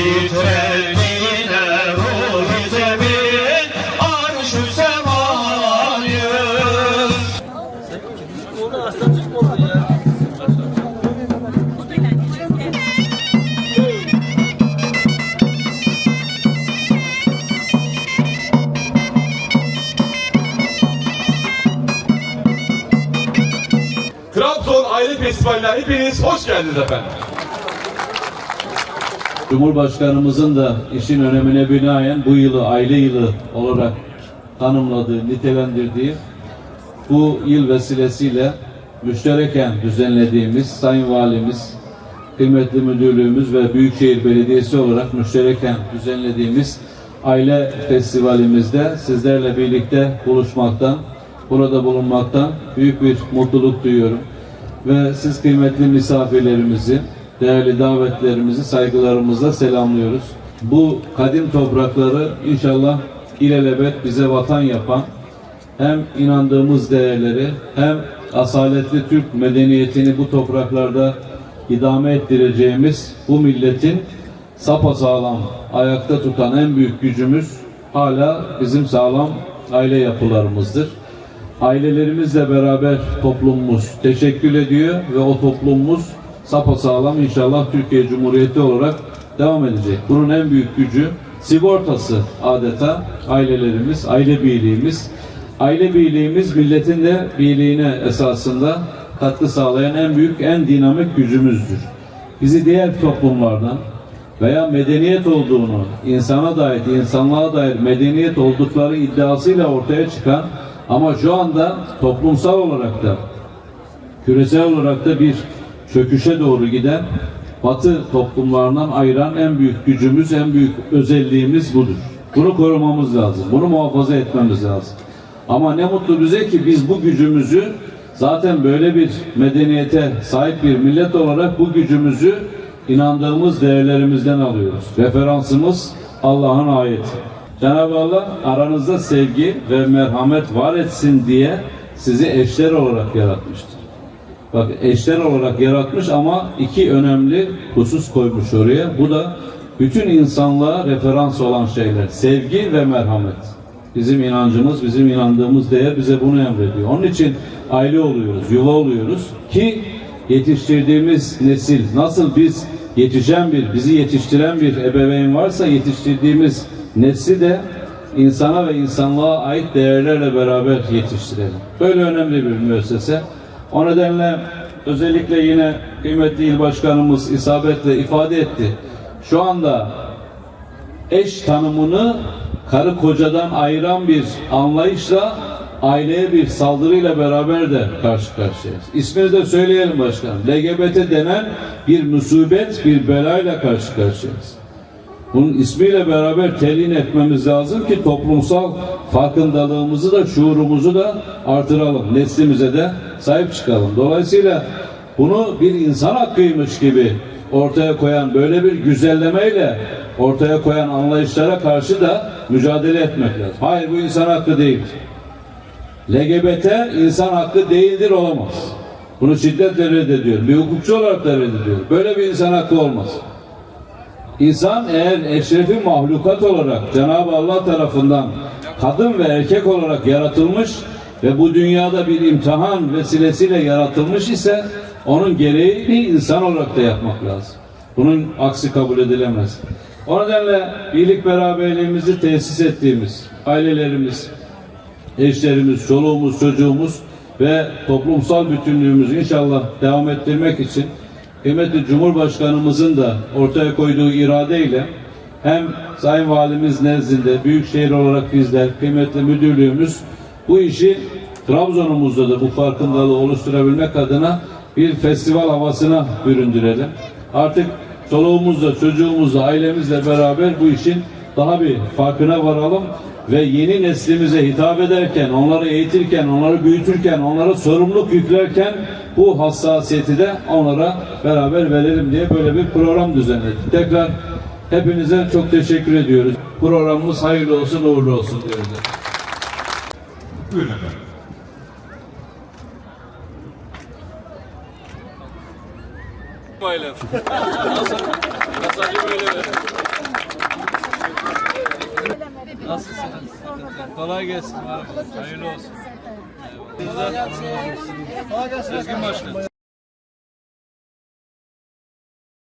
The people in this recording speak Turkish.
Oldu ya? Trabzon Aile Festivali'ne hepiniz hoş geldiniz efendim. Cumhurbaşkanımızın da işin önemine binaen bu yılı aile yılı olarak tanımladığı, nitelendirdiği bu yıl vesilesiyle müştereken düzenlediğimiz Sayın Valimiz, kıymetli müdürlüğümüz ve Büyükşehir Belediyesi olarak müştereken düzenlediğimiz aile festivalimizde sizlerle birlikte buluşmaktan, burada bulunmaktan büyük bir mutluluk duyuyorum. Ve siz kıymetli misafirlerimizi, değerli davetlerimizi saygılarımızla selamlıyoruz. Bu kadim toprakları inşallah ilelebet bize vatan yapan, hem inandığımız değerleri hem asaletli Türk medeniyetini bu topraklarda idame ettireceğimiz bu milletin sapasağlam ayakta tutan en büyük gücümüz hala bizim sağlam aile yapılarımızdır. Ailelerimizle beraber toplumumuz teşekkül ediyor ve o toplumumuz sapasağlam inşallah Türkiye Cumhuriyeti olarak devam edecek. Bunun en büyük gücü sigortası adeta ailelerimiz, aile birliğimiz. Aile birliğimiz milletin de birliğine esasında katkı sağlayan en büyük, en dinamik gücümüzdür. Bizi diğer toplumlardan veya medeniyet olduğunu, insana dair, insanlığa dair medeniyet oldukları iddiasıyla ortaya çıkan ama şu anda toplumsal olarak da küresel olarak da bir çöküşe doğru giden Batı toplumlarından ayıran en büyük gücümüz, en büyük özelliğimiz budur. Bunu korumamız lazım, bunu muhafaza etmemiz lazım. Ama ne mutlu bize ki biz bu gücümüzü zaten böyle bir medeniyete sahip bir millet olarak bu gücümüzü inandığımız değerlerimizden alıyoruz. Referansımız Allah'ın ayeti. Cenab-ı Allah aranızda sevgi ve merhamet var etsin diye sizi eşler olarak yaratmıştır. Bak eşler olarak yaratmış ama iki önemli husus koymuş oraya. Bu da bütün insanlığa referans olan şeyler. Sevgi ve merhamet. Bizim inancımız, bizim inandığımız değer bize bunu emrediyor. Onun için aile oluyoruz, yuva oluyoruz ki yetiştirdiğimiz nesil nasıl biz yetişen bir, bizi yetiştiren bir ebeveyn varsa yetiştirdiğimiz nesli de insana ve insanlığa ait değerlerle beraber yetiştirelim. Böyle önemli bir müessese. O nedenle özellikle yine kıymetli il başkanımız isabetle ifade etti. Şu anda eş tanımını karı kocadan ayıran bir anlayışla aileye bir saldırıyla beraber de karşı karşıyayız. İsmini de söyleyelim başkanım. LGBT denen bir musibet, bir belayla karşı karşıyayız. Bunun ismiyle beraber telin etmemiz lazım ki toplumsal farkındalığımızı da şuurumuzu da artıralım. Neslimize de sahip çıkalım. Dolayısıyla bunu bir insan hakkıymış gibi ortaya koyan böyle bir güzellemeyle ortaya koyan anlayışlara karşı da mücadele etmek lazım. Hayır bu insan hakkı değildir. LGBT insan hakkı değildir olamaz. Bunu şiddetle reddediyorum. Bir hukukçu olarak da reddediyorum. Böyle bir insan hakkı olmaz. İnsan eğer eşrefi mahlukat olarak Cenab-ı Allah tarafından kadın ve erkek olarak yaratılmış ve bu dünyada bir imtihan vesilesiyle yaratılmış ise onun gereğini insan olarak da yapmak lazım. Bunun aksi kabul edilemez. O nedenle birlik beraberliğimizi tesis ettiğimiz ailelerimiz, eşlerimiz, çoluğumuz, çocuğumuz ve toplumsal bütünlüğümüzü inşallah devam ettirmek için kıymetli Cumhurbaşkanımızın da ortaya koyduğu iradeyle hem Sayın Valimiz nezdinde Büyükşehir olarak bizler, kıymetli müdürlüğümüz bu işi Trabzon'umuzda da bu farkındalığı oluşturabilmek adına bir festival havasına büründürelim. Artık çoluğumuzla, çocuğumuzla, ailemizle beraber bu işin daha bir farkına varalım ve yeni neslimize hitap ederken, onları eğitirken, onları büyütürken, onlara sorumluluk yüklerken bu hassasiyeti de onlara beraber verelim diye böyle bir program düzenledik. Tekrar hepinize çok teşekkür ediyoruz. Programımız hayırlı olsun, uğurlu olsun diyoruz. Buyurun efendim. Böyle. Nasıl? Mesajı böyle Nasılsınız? Kolay gelsin. Hayırlı olsun. Kolay gelsin. Kolay gelsin. Özgün Başkan.